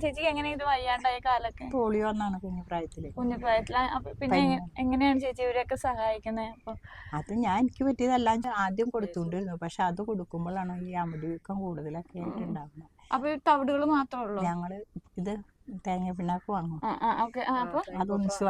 ചേച്ചിക്ക് എങ്ങനെ ഇത് വയ്യാണ്ടായ കാലൊക്കെ? പോളിയോ കുഞ്ഞു കുഞ്ഞുപ്രായത്തിൽ കുഞ്ഞു പ്രായത്തില. അപ്പൊ പിന്നെ എങ്ങനെയാണ് ചേച്ചി ഇവരെയൊക്കെ സഹായിക്കുന്നത് അപ്പൊ അത് ഞാൻ എനിക്ക് പറ്റിയതെല്ലാം ആദ്യം കൊടുത്തുകൊണ്ടിരുന്നു. പക്ഷെ അത് കൊടുക്കുമ്പോഴാണ് ഈ അമിതവീക്കം കൂടുതലൊക്കെ ആയിട്ട് ഉണ്ടാകുന്നത് അപ്പൊ തവിടുകൾ മാത്രമേ ഉള്ളൂ? ഞങ്ങൾ ഇത് തേങ്ങ പിണ്ണാക്ക് വാങ്ങും അതൊന്നിച്ച്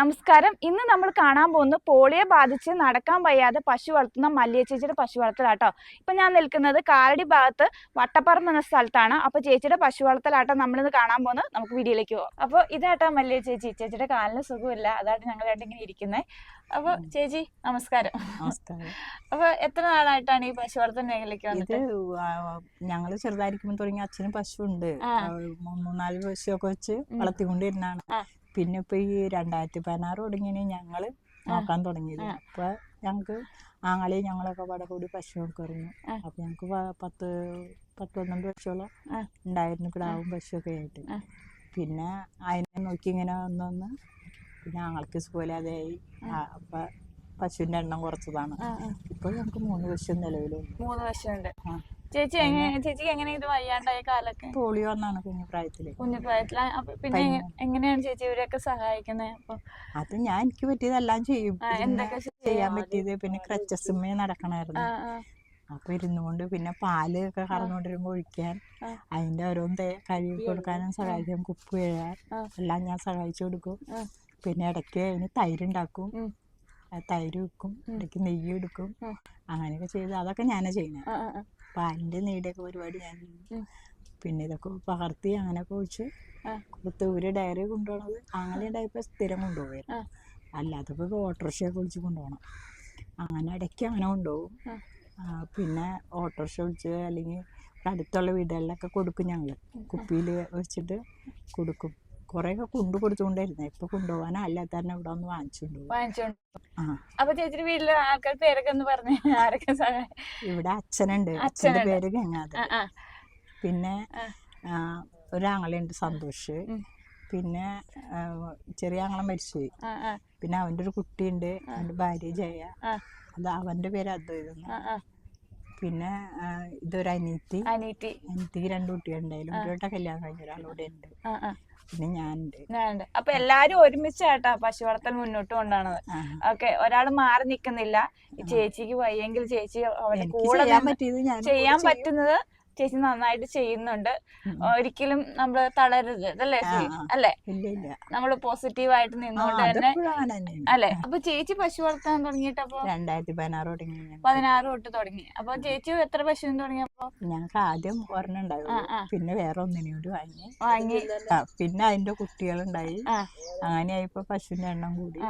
നമസ്കാരം. ഇന്ന് നമ്മൾ കാണാൻ പോകുന്നത് പോളിയോ ബാധിച്ച് നടക്കാൻ വയ്യാതെ പശു വളർത്തുന്ന മല്ലിയ ചേച്ചിയുടെ പശു വളർത്തലാട്ടോ. ഇപ്പൊ ഞാൻ നിൽക്കുന്നത് കാലടി ഭാഗത്ത് വട്ടപ്പറമ്പ് എന്ന സ്ഥലത്താണ്. അപ്പൊ ചേച്ചിയുടെ പശു വളർത്തലാട്ടോ നമ്മളിന്ന് കാണാൻ പോകുന്നത്. നമുക്ക് വീഡിയോയിലേക്ക് പോകാം അപ്പൊ ഇതാട്ടോ മല്ലിയ ചേച്ചി ചേച്ചിയുടെ കാലിന് സുഖമില്ല. അതായിട്ട് ഞങ്ങൾ രണ്ടിങ്ങനെ ഇരിക്കുന്നത് അപ്പൊ ചേച്ചി നമസ്കാരം. നമസ്കാരം. അപ്പൊ എത്ര നാളായിട്ടാണ് ഈ പശു വളർത്തൽ മേഖലയ്ക്ക് ഇത് ഞങ്ങൾ ചെറുതായിരിക്കുമ്പോൾ തുടങ്ങി അച്ഛനും പശു ഉണ്ട്. മൂന്നാൽ പശുവൊക്കെ വെച്ച് വളർത്തിക്കൊണ്ടിരുന്നാണ് പിന്നെ ഇപ്പൊ ഈ രണ്ടായിരത്തി പതിനാറ് തുടങ്ങിയാണ് ഞങ്ങൾ നോക്കാൻ തുടങ്ങിയത്. അപ്പൊ ഞങ്ങക്ക് ആങ്ങളെയും ഞങ്ങളൊക്കെ പാടെ കൂടി പശു ആ. അപ്പൊ ഞങ്ങക്ക് പത്ത് പത്ത് പന്ത്രണ്ട് പശുവോളം ഉണ്ടായിരുന്നു. കിടാവും പശുവൊക്കെ ആയിട്ട്. പിന്നെ അതിനെ നോക്കി ഇങ്ങനെ വന്ന് പിന്നെ ഞങ്ങൾക്ക് സുഖമില്ലാതെയായി. അപ്പൊ പശുവിന്റെ എണ്ണം കുറച്ചതാണ്. ഇപ്പൊ ഞങ്ങക്ക് മൂന്ന് പശു നിലവിലുണ്ട്. മൂന്ന് പശുണ്ട്. ചേച്ചി എങ്ങനെ ചേച്ചിക്ക് എങ്ങനെ ഇത് വയ്യാണ്ടായ കാലൊക്കെ? പോളിയോ എന്നാണ് കുഞ്ഞു പ്രായത്തിൽ. കുഞ്ഞു പ്രായത്തില. അപ്പൊ പിന്നെ എങ്ങനെയാണ് ചേച്ചി ഇവരെയൊക്കെ സഹായിക്കുന്നത് അപ്പൊ അത് ഞാൻ എനിക്ക് പറ്റിയതെല്ലാം ചെയ്യും. എന്തൊക്കെ ചെയ്യാൻ പറ്റിയത് പിന്നെ ക്രച്ചസുമേ നടക്കണായിരുന്നു. അപ്പൊ ഇരുന്നു കൊണ്ട് ഇരുന്നുകൊണ്ട് പിന്നെ പാൽ ഒക്കെ കറന്നുകൊണ്ടിരുമ്പോ ഒഴിക്കാൻ അതിന്റെ ഓരോന്ന് കഴുകി കൊടുക്കാനും സഹായിക്കും. കുപ്പ് എഴുതാൻ. എല്ലാം ഞാൻ സഹായിച്ചു കൊടുക്കും. പിന്നെ ഇടയ്ക്ക് അതിന് തൈര് ഉണ്ടാക്കും തൈര് വെക്കും. ഇടയ്ക്ക് നെയ്യ് എടുക്കും. അങ്ങനെയൊക്കെ ചെയ്ത് അതൊക്കെ ഞാനാ ചെയ്യുന്നത്. പാലിന്റെ നെയ്യുടെയൊക്കെ പരിപാടി ഞാൻ ചെയ്യും പിന്നെ ഇതൊക്കെ പകർത്തി അങ്ങനെയൊക്കെ ഒഴിച്ച്. കൊടുത്ത് ഒരു ഡയറി കൊണ്ടുപോകണത് അങ്ങനെ ഉണ്ടായപ്പോൾ സ്ഥിരം കൊണ്ടുപോകും ആ. അല്ലാത്തപ്പോൾ ഓട്ടോറിക്ഷയൊക്കെ വിളിച്ച് കൊണ്ടുപോകണം അങ്ങനെ ഇടയ്ക്ക് അങ്ങനെ കൊണ്ടുപോകും. പിന്നെ ഓട്ടോറിക്ഷ വിളിച്ച് അല്ലെങ്കിൽ അടുത്തുള്ള വീടുകളിലൊക്കെ കൊടുക്കും ഞങ്ങൾ കുപ്പിയിൽ വെച്ചിട്ട് കൊടുക്കും. കുറേയൊക്കെ കൊണ്ടു കൊടുത്തുകൊണ്ടായിരുന്നു കൊണ്ടുപോകാൻ കൊണ്ടുപോകാനല്ല തന്നെ ഇവിടെ ഒന്ന് വാങ്ങിച്ചുകൊണ്ട് അപ്പൊ ചേച്ചിയുടെ വീട്ടിലെ ആൾക്കാർ പേരൊക്കെ ഒന്ന് പറഞ്ഞു. ആരൊക്കെ ഇവിടെ അച്ഛനുണ്ട്. അച്ഛന്റെ. പേര് ആ, പിന്നെ ഒരു ഒരാങ്ങളുണ്ട് സന്തോഷ്. പിന്നെ ചെറിയ ആങ്ങളെ മരിച്ചുപോയി പിന്നെ അവന്റെ ഒരു കുട്ടിയുണ്ട്. അവന്റെ ഭാര്യ ജയ. അത് അവന്റെ പേര് അദ്വൈതം ആ, ആ. പിന്നെ ഇതൊരു അനീത്തി അനീറ്റി അനിയത്തിക്ക് രണ്ട് കുട്ടികളുണ്ടായാലും ഒരു കല്യാണം കഴിഞ്ഞ ഒരാളൂടെ ഉണ്ട്. പിന്നെ ഞാനുണ്ട്. ഞാനുണ്ട്. അപ്പൊ എല്ലാരും ഒരുമിച്ചാട്ടാ പശു വളർത്തൽ മുന്നോട്ട് കൊണ്ടാണത്. ഓക്കെ ഒരാൾ മാറി നിക്കുന്നില്ല. ഈ ചേച്ചിക്ക് വയ്യെങ്കിൽ ചേച്ചി അവരുടെ കൂടെ നിന്ന് ചെയ്യാൻ പറ്റുന്നത് ചേച്ചി നന്നായിട്ട് ചെയ്യുന്നുണ്ട്. ഒരിക്കലും നമ്മൾ തളരരുത്. അല്ലേ? അല്ലെ നമ്മൾ പോസിറ്റീവായിട്ട് നിന്നുകൊണ്ട് തന്നെ അല്ലെ? അപ്പൊ ചേച്ചി പശു വളർത്താൻ തുടങ്ങിയിട്ട് അപ്പൊ രണ്ടായിരത്തി പതിനാറ് തുടങ്ങി പതിനാറ് തൊട്ട് തുടങ്ങി. അപ്പൊ ചേച്ചി എത്ര പശു തുടങ്ങിയപ്പോ? ഞങ്ങൾക്ക് ആദ്യം ഒരെണ്ണം ആ, പിന്നെ വേറെ ഒന്നിനും കൂടി വാങ്ങി. വാങ്ങി. പിന്നെ അതിന്റെ കുട്ടികളുണ്ടായി. അങ്ങനെയായിപ്പോ പശുവിന്റെ എണ്ണം കൂടി.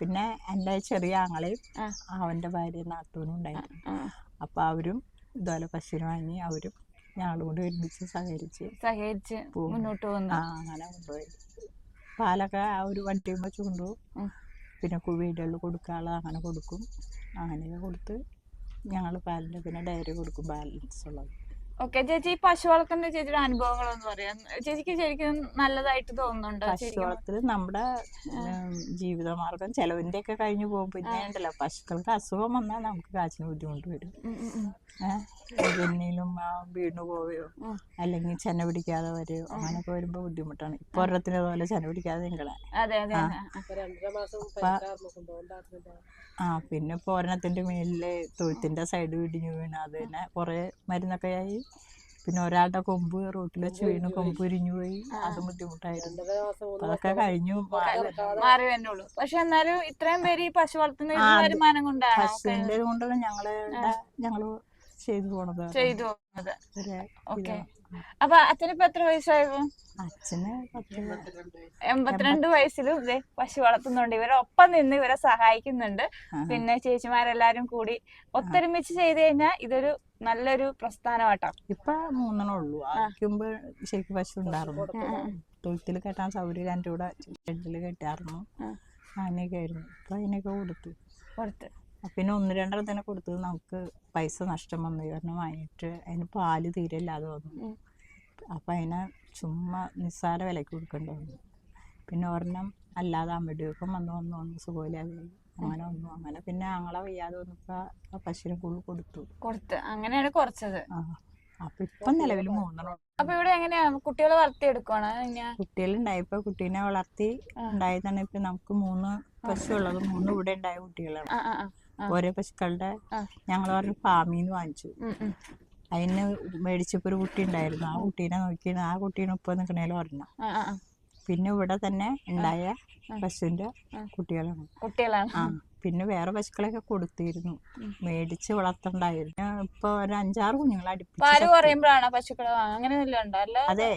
പിന്നെ എന്റെ ചെറിയ ആങ്ങളെയും അവന്റെ ഭാര്യ നാത്തൂനും ഉണ്ടായിരുന്നു അപ്പൊ അവരും ഇതുപോലെ പശുവിന് വാങ്ങി. അവരും ഞങ്ങളും കൂടി ഒരുമിച്ച് സഹകരിച്ച് സഹകരിച്ച് മുന്നോട്ട് പോകുന്നു. ആ അങ്ങനെ കൊണ്ടുപോയി. പാലൊക്കെ ആ ഒരു വണ്ടിയും വെച്ച് കൊണ്ടുപോകും പിന്നെ കുവീടുകൾ കൊടുക്കാനുള്ള അങ്ങനെ കൊടുക്കും. അങ്ങനെയൊക്കെ കൊടുത്ത് ഞങ്ങൾ പാലിന്റെ പിന്നെ ഡയറി കൊടുക്കും ബാലൻസ് ഉള്ളത്. ഓക്കെ ചേച്ചി ഈ പശു വളർത്തലിന്റെ ചേച്ചിയുടെ അനുഭവങ്ങളൊന്ന് പറയാം. ചേച്ചിക്ക് ശരിക്കും നല്ലതായിട്ട് തോന്നുന്നുണ്ട്? പശു വളർത്തൽ നമ്മുടെ ജീവിതമാർഗം ചെലവിന്റെ ഒക്കെ കഴിഞ്ഞു പോകും. പിന്നെ ഉണ്ടല്ലോ പശുക്കൾക്ക് അസുഖം വന്നാൽ നമുക്ക് കാശിന് ബുദ്ധിമുട്ട് വരും. എന്നിലും വീണു പോവുകയോ. അല്ലെങ്കിൽ ചെന പിടിക്കാതെ വരുമോ അങ്ങനെയൊക്കെ വരുമ്പോ ബുദ്ധിമുട്ടാണ്. ഇപ്പൊ ഒരത്തിനെ പോലെ ചെന പിടിക്കാതെ നിങ്ങളെ അതെ അതെ ആ. പിന്നെ ഇപ്പൊ ഒരെണ്ണത്തിന്റെ മേലിൽ തൊഴുത്തിന്റെ സൈഡ് വിടിഞ്ഞു വീണ്. അത് തന്നെ കുറെ മരുന്നൊക്കെ ആയി. പിന്നെ ഒരാളുടെ കൊമ്പ് റോട്ടിൽ വെച്ച് വീണ് കൊമ്പ് ഉരിഞ്ഞു പോയി. അത് ബുദ്ധിമുട്ടായിരുന്നു. അതൊക്കെ കഴിഞ്ഞു. മാറി. മാറി പക്ഷെ എന്നാലും ഇത്രയും പേര് ഈ പശു വളർത്തുന്ന വരുമാനം കൊണ്ടാണ്? പശുവിന്റെ കൊണ്ടാണ് ഞങ്ങൾ ഞങ്ങൾ ചെയ്തു പോണത്. ചെയ്തു പോകുന്നത് ഓക്കെ. അപ്പൊ അച്ഛനിപ്പോ എത്ര വയസ്സായിരുന്നു അച്ഛന് പത്ത് എൺപത്തിരണ്ട് വയസ്സിലും ഇതേ പശു വളർത്തുന്നുണ്ട്. ഇവരെ ഒപ്പം നിന്ന് ഇവരെ സഹായിക്കുന്നുണ്ട്. പിന്നെ ചേച്ചിമാരെല്ലാരും കൂടി ഒത്തൊരുമിച്ച് ചെയ്ത് കഴിഞ്ഞാൽ ഇതൊരു നല്ലൊരു പ്രസ്ഥാനമാട്ടോ. ഇപ്പൊ മൂന്നെണ്ണം ഉള്ളൂ. ആക്കുമ്പോ ശരിക്കും പശു ഉണ്ടായിരുന്നു. തൊഴുത്തിൽ കെട്ടാൻ സൗകര്യം എന്റെ കൂടെ ഷെഡിൽ കെട്ടായിരുന്നു. അങ്ങനെയൊക്കെ ആയിരുന്നു. ഇപ്പൊ അതിനൊക്കെ കൊടുത്തു. കൊടുത്ത്. പിന്നെ ഒന്ന് രണ്ടെണ്ണത്തിനെ കൊടുത്തത് നമുക്ക് പൈസ നഷ്ടം വന്നു. കാരണം വാങ്ങിയിട്ട് അതിന് പാൽ തീരെ ഇല്ലാതെ വന്നു. അപ്പം അതിനെ ചുമ്മാ നിസ്സാര വിലയ്ക്ക് കൊടുക്കേണ്ടി വന്നു പിന്നെ ഒരെണ്ണം അല്ലാതെ അമ്പടിയൊക്കെ വന്ന് വന്ന് വന്ന് സുഖമില്ലാതെ അങ്ങനെ വന്നു അങ്ങനെ. പിന്നെ ഞങ്ങളെ വയ്യാതെ വന്നപ്പോൾ ആ പശുവിനെ കൂടുതൽ കൊടുത്തു. കൊടുത്ത്. അങ്ങനെയാണ് കുറച്ചത്. ആ അപ്പൊ ഇപ്പൊ നിലവിൽ മൂന്നെണ്ണം അപ്പൊ ഇവിടെ എങ്ങനെയാ കുട്ടികളെ വളർത്തിയെടുക്കുവാണ്? കുട്ടികളുണ്ടായപ്പോ കുട്ടീനെ വളർത്തി ഉണ്ടായതാണ് ഇപ്പൊ നമുക്ക് മൂന്ന് പശു ഉള്ളത്. മൂന്ന് ഇവിടെ ഉണ്ടായ കുട്ടികളാണ്. ഓരോ പശുക്കളുടെ ഞങ്ങൾ പറഞ്ഞ ഫാമിന്ന് വാങ്ങിച്ചു. ഉം, ഉം. അതിന് മേടിച്ചപ്പോ ഒരു കുട്ടി ഉണ്ടായിരുന്നു. ആ കുട്ടീനെ നോക്കിയാണ്. ആ കുട്ടീനെ ഇപ്പൊ നിൽക്കണേലും ഒരെണ്ണം. പിന്നെ ഇവിടെ തന്നെ ഉണ്ടായ പശുവിന്റെ കുട്ടികളാണ്. കുട്ടികളാണ്. ആ പിന്നെ വേറെ പശുക്കളൊക്കെ കൊടുത്തിരുന്നു. മേടിച്ച് വളർത്തണ്ടായിരുന്നു. ഇപ്പൊ ഒരു അഞ്ചാറ് കുഞ്ഞുങ്ങളെ അടുപ്പിച്ച് അതെ.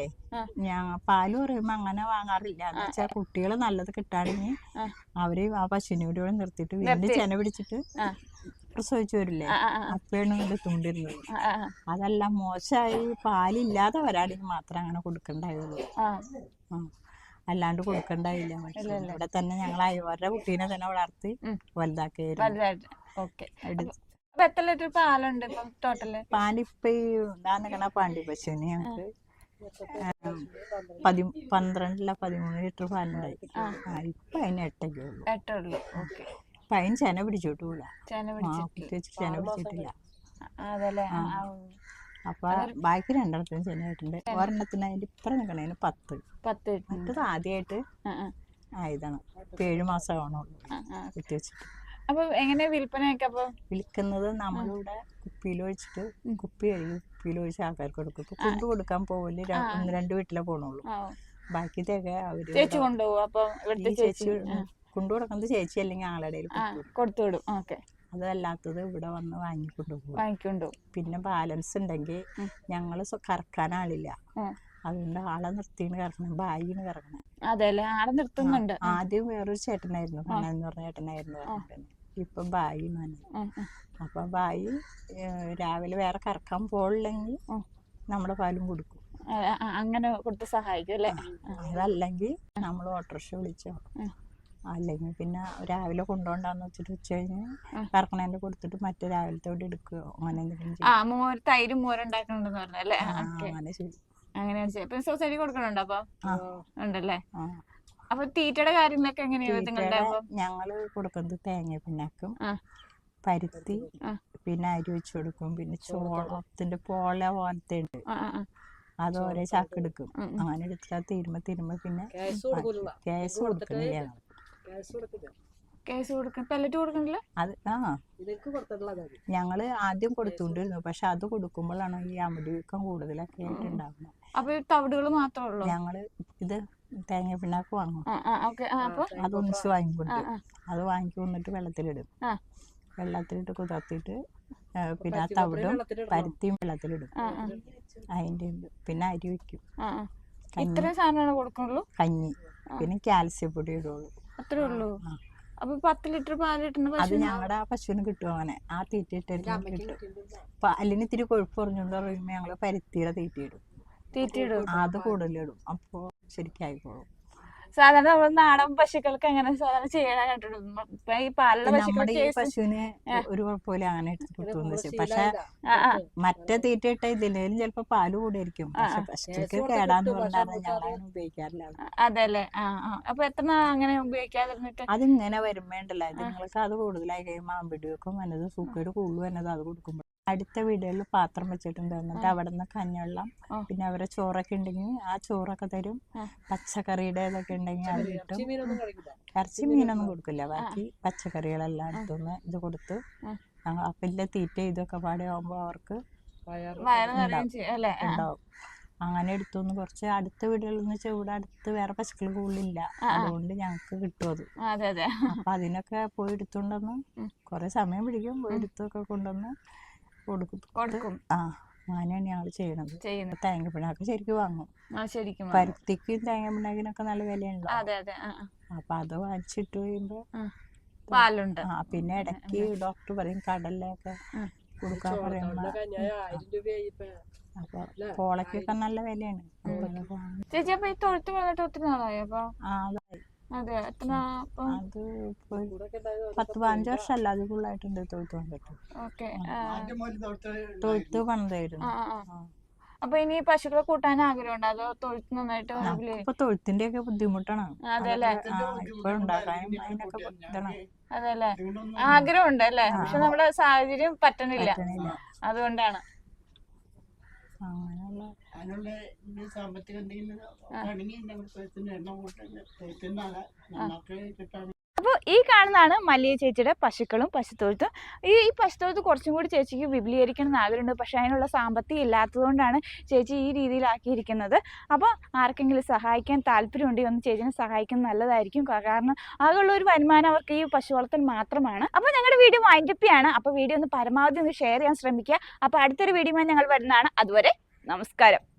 ഞാൻ പാൽ പറയുമ്പോ അങ്ങനെ വാങ്ങാറില്ല. എന്ന് വെച്ചാൽ കുട്ടികൾ നല്ലത് കിട്ടാണെങ്കിൽ. അവർ ആ പശുവിനെ കൂടി നിർത്തിയിട്ട് വീണ്ടും ചെന പിടിച്ചിട്ട്. പ്രസവിച്ചു വരില്ലേ അപ്പോഴാണ് ആ, ആ. അതല്ല മോശമായി പാലില്ലാതെ വരാണെങ്കിൽ മാത്രം അങ്ങനെ കൊടുക്കണ്ടായുള്ളൂ. അല്ലാണ്ട് കൊടുക്കണ്ടായില്ല ഇവിടെ തന്നെ ഞങ്ങൾ അയവരുടെ കുട്ടീനെ തന്നെ വളർത്തി. വലുതാക്കിയായിരുന്നു എത്ര ലിറ്റർ പാലുണ്ട് ടോട്ടൽ പാലിപ്പോ പാണ്ടി പശുവിന് ഞങ്ങൾക്ക് പതി പന്ത്രണ്ടില്ല പതിമൂന്ന് ലിറ്റർ പാലുണ്ടായി. ഇപ്പൊ അതിന് എട്ടേ ഉള്ളൂ. എട്ടുള്ളൂ ഓക്കെ. അതിന് ചെന പിടിച്ചിട്ടില്ല. ചേന പിടിച്ചിട്ടില്ല. അപ്പൊ ബാക്കി രണ്ടെണ്ണത്തിന് ചെന്നായിട്ടുണ്ട് ഒരെണ്ണത്തിന് അതിന്റെ ഇപ്പറ നിക്കണതിന് പത്ത്. പത്ത്. മറ്റത് ആദ്യമായിട്ട് ആയതാണ്. ഇപ്പൊ ഏഴു മാസം ആവണുള്ളൂ. വെച്ചിട്ട് അപ്പൊ എങ്ങനെയാ വിൽപ്പനയൊക്കെ അപ്പൊ? വിൽക്കുന്നത് നമ്മളിവിടെ കുപ്പിയിൽ ഒഴിച്ചിട്ട് കുപ്പി കഴുകി കുപ്പിയിൽ ഒഴിച്ച് ആൾക്കാർക്ക് കൊടുക്കും. ഇപ്പൊ കൊണ്ടു കൊടുക്കാൻ പോവൽ ഒന്ന് രണ്ട് വീട്ടിലേ പോണുള്ളൂ. ആ, ബാക്കി തേക അവർ ചേച്ചി കൊണ്ടുപോകും അപ്പൊ ചേച്ചി കൊണ്ടു കൊടുക്കുന്നത് ചേച്ചി അല്ലെങ്കിൽ ആളുടെ കൊടുത്തു വിടും. ഓക്കെ. അതല്ലാത്തത് ഇവിടെ വന്ന് വാങ്ങിക്കൊണ്ടു പോകും. വാങ്ങിക്കൊണ്ടു പിന്നെ ബാലൻസ് ഉണ്ടെങ്കിൽ ഞങ്ങൾ കറക്കാൻ ആളില്ല. അതുകൊണ്ട് ആളെ നിർത്തിയാണ് കറക്കണം ബായിന്ന് കറക്കണം അതെല്ലേ ആളെ നിർത്തുന്നുണ്ട്. ആദ്യം വേറൊരു ചേട്ടനായിരുന്നു. എന്ന് പറഞ്ഞ ചേട്ടനായിരുന്നു ഇപ്പൊ ബായി. അപ്പൊ ബായി രാവിലെ വേറെ കറക്കാൻ പോളില്ലെങ്കിൽ ഉം. നമ്മുടെ പാലും കൊടുക്കും. അങ്ങനെ കൊടുത്ത് സഹായിക്കും അല്ലേ? അതല്ലെങ്കിൽ നമ്മൾ ഓട്ടോറിക്ഷ വിളിച്ചോ. അല്ലെങ്കിൽ പിന്നെ രാവിലെ കൊണ്ടുപോകണ്ടെന്ന് വെച്ചിട്ട് ഉച്ച കഴിഞ്ഞ് കറക്കണേന്റെ കൊടുത്തിട്ട് മറ്റേ രാവിലത്തോടെ എടുക്കുകയോ അങ്ങനെ എന്തെങ്കിലും ആ ചെയ്യും. മോര് തൈരും പറഞ്ഞല്ലേ അങ്ങനെ ചെയ്യും. അങ്ങനെയാണ് ചെയ്യും അപ്പൊ സൊസൈറ്റി കൊടുക്കണുണ്ടോ അപ്പൊ? ആ. ഉണ്ടല്ലേ? ആ. അപ്പൊ തീറ്റയുടെ കാര്യങ്ങളൊക്കെ എങ്ങനെയാ ഞങ്ങൾ കൊടുക്കുന്നത് തേങ്ങ പിണ്ണാക്കും ആ. പരുത്തി പിന്നെ അരി വെച്ച് കൊടുക്കും പിന്നെ ചോളത്തിന്റെ പോള പോലത്തെ ഉണ്ട്. ആ, ആ, ആ. അത് ഓരോ ചാക്ക് എടുക്കും. ഉം, ഉം. അങ്ങനെ എടുത്താൽ തീരുമ്പോ തീരുമ്പോ പിന്നെ കേസ് കൊടുക്കുന്നില്ല കേസ് കൊടുക്കണം പെല്ലറ്റ് കൊടുക്കണില്ല അത് ആ. ഞങ്ങൾ ആദ്യം കൊടുത്തോണ്ടിരുന്നു പക്ഷെ അത് കൊടുക്കുമ്പോഴാണ് ഈ അമിടി വീക്കം കൂടുതലൊക്കെ ആയിട്ട് ഉണ്ടാകുന്നത് അപ്പൊ ഈ തവിടുകൾ മാത്രമേ ഉള്ളൂ? ഞങ്ങൾ ഇത് തേങ്ങ പിണ്ണാക്ക് വാങ്ങും അത് ഒന്നിച്ച് വാങ്ങിക്കൊണ്ട്. അത് വാങ്ങിച്ചു വന്നിട്ട് വെള്ളത്തിലിടും. വെള്ളത്തിലിട്ട് കുതിർത്തിട്ട് പിന്നെ ആ തവിടും പരുത്തിയും വെള്ളത്തിലിടും. അതിന്റെ. പിന്നെ അരി ഇത്രയും സാധനമാണ് കൊടുക്കുള്ളൂ? കഞ്ഞി. പിന്നെ കാൽസ്യം പൊടി ഇടുള്ളൂ. അത്രേ ഉള്ളൂ. ആ. അപ്പൊ പത്ത് ലിറ്റർ പാൽ കിട്ടുന്ന അത് പശു ഞങ്ങളുടെ ആ പശുവിന് കിട്ടും അങ്ങനെ ആ തീറ്റ ഇട്ടിരുന്ന് കിട്ടും. പാലിന് ഇത്തിരി കൊഴുപ്പ് പറഞ്ഞുകൊണ്ട് പറയുമ്പോൾ ഞങ്ങൾ പരുത്തിയുടെ തീറ്റ ഇടും. തീറ്റ ഇടും. അത് കൂടുതലിടും അപ്പോൾ ശരിക്കായിക്കോളും. സാധാരണ നമ്മൾ നാടൻ പശുക്കൾക്ക് അങ്ങനെ സാധാരണ ചെയ്യണ കണ്ടിട്ടുണ്ട്. ഇപ്പൊ ഈ പാലുള്ള പശുവിന് ഒരു കുഴപ്പമില്ല അങ്ങനെ പക്ഷെ മറ്റേ തീറ്റ ഇട്ട ഇതിലേലും ചിലപ്പോ പാൽ കൂടിയിരിക്കും. പക്ഷെ പശുക്ക് കേടാന്ന് പറഞ്ഞാൽ ഞങ്ങളങ്ങനെ ഉപയോഗിക്കാറില്ല. അത്. അതെല്ലേ. ആ അപ്പൊ എത്ര അങ്ങനെ ഉപയോഗിക്കാതിരുന്നിട്ട്? അതിങ്ങനെ വരുമ്പോണ്ടല്ലോ നിങ്ങൾക്ക് അത് കൂടുതലായി കഴിയുമ്പോൾ ആമ്പിടി വെക്കും വന്നത് സൂക്കേട് കൂടുതൽ വന്നത് അത് കൊടുക്കുമ്പോൾ അടുത്ത വീടുകളിൽ പാത്രം വെച്ചിട്ടുണ്ട്. എന്നിട്ട് അവിടെ നിന്ന് കഞ്ഞവെള്ളം പിന്നെ അവരെ ചോറൊക്കെ ഉണ്ടെങ്കിൽ ആ ചോറൊക്കെ തരും. പച്ചക്കറിയുടെ ഇതൊക്കെ ഉണ്ടെങ്കിൽ അത് കിട്ടും. ഇറച്ചി മീനൊന്നും കൊടുക്കില്ല. ബാക്കി പച്ചക്കറികളെല്ലാം അടുത്തുനിന്ന് ഇത് കൊടുത്ത് അപ്പിന്റെ തീറ്റ ഇതൊക്കെ പാടെ ആകുമ്പോൾ അവർക്ക് ഉണ്ടാവും. അങ്ങനെ എടുത്തുനിന്ന് കുറച്ച് അടുത്ത വീടുകളിൽ നിന്ന് വെച്ചാൽ ഇവിടെ അടുത്ത് വേറെ പശുക്കൾ കൂടുതലില്ല. അതുകൊണ്ട് ഞങ്ങൾക്ക് കിട്ടും അത്. അപ്പൊ അതിനൊക്കെ പോയി എടുത്തുകൊണ്ടുവന്ന് കൊറേ കുറെ സമയം പിടിക്കും. പോയി എടുത്തൊക്കെ കൊണ്ടുവന്ന് കൊടുക്കും. കൊടുക്കും. ആ അങ്ങനെയാണ് ഞങ്ങൾ ചെയ്യണത്. ചെയ്യുന്നത്. തേങ്ങ പിണ്ണാക്ക് ശരിക്കും വാങ്ങും. ആ ശരിക്കും. പരുത്തിക്കും തേങ്ങ പിണ്ണാക്കിനൊക്കെ നല്ല വിലയുണ്ടോ? അതെ അതെ. അപ്പൊ അത് വാങ്ങിച്ചിട്ട് കഴിയുമ്പോ പാലുണ്ട്. ആ പിന്നെ ഇടയ്ക്ക് ഡോക്ടർ പറയും കടലൊക്കെ. കൊടുക്കാൻ പറയുമ്പോ അപ്പൊ പോളയ്ക്കൊക്കെ നല്ല വിലയാണ്. ചേച്ചി അപ്പൊ ഈ തൊഴുത്ത് വന്നിട്ട് ഒത്തിരി നാളായി? അപ്പൊ ആ അതെ എത്ര അത് പത്ത് പതിനഞ്ച് വർഷം അല്ല അത് ഫുള്ളായിട്ടുണ്ട് തൊഴുത്ത് വന്നിട്ട്. ഓക്കെ തൊഴുത്ത് പണിതായിരുന്നു. അപ്പൊ ഇനി പശുക്കളെ കൂട്ടാൻ ആഗ്രഹമുണ്ടോ? അതോ തൊഴുത്ത് നന്നായിട്ട് ഇപ്പൊ തൊഴുത്തിന്റെ ഒക്കെ ബുദ്ധിമുട്ടാണ് അതെല്ലേ? ഇപ്പൊ ഉണ്ടാക്കാനും അതിനൊക്കെ ഇതാണ്. അതെല്ലേ? ആഗ്രഹമുണ്ട് അല്ലേ? പക്ഷെ നമ്മുടെ സാഹചര്യം പറ്റണില്ല. പറ്റണില്ല. അതുകൊണ്ടാണ്. അങ്ങനെയുള്ള അതിനുള്ള സാമ്പത്തിക എന്തെങ്കിലും ആണെങ്കിൽ എണ്ണം നമുക്ക് കിട്ടാൻ. അപ്പോൾ ഈ കാണുന്നതാണ് മല്ലിയ ചേച്ചിയുടെ പശുക്കളും പശുത്തൊഴുത്തും. ഈ ഈ പശുത്തൊഴുത്ത് കുറച്ചും കൂടി ചേച്ചിക്ക് വിപുലീകരിക്കണം എന്ന് ആഗ്രഹമുണ്ട്. പക്ഷേ അതിനുള്ള സാമ്പത്തികം ഇല്ലാത്തതുകൊണ്ടാണ് ചേച്ചി ഈ രീതിയിലാക്കിയിരിക്കുന്നത്. അപ്പോൾ ആർക്കെങ്കിലും സഹായിക്കാൻ താല്പര്യമുണ്ടെങ്കിൽ ഒന്ന് ചേച്ചിനെ സഹായിക്കുന്നത് നല്ലതായിരിക്കും. കാരണം ആകെയുള്ള ഒരു വരുമാനം അവർക്ക് ഈ പശു വളർത്തൽ മാത്രമാണ്. അപ്പോൾ ഞങ്ങളുടെ വീഡിയോ വൈൻഡപ്പിയാണ് അപ്പോൾ വീഡിയോ ഒന്ന് പരമാവധി ഒന്ന് ഷെയർ ചെയ്യാൻ ശ്രമിക്കുക. അപ്പോൾ അടുത്തൊരു വീഡിയോ ഞങ്ങൾ വരുന്നതാണ്. അതുവരെ നമസ്കാരം.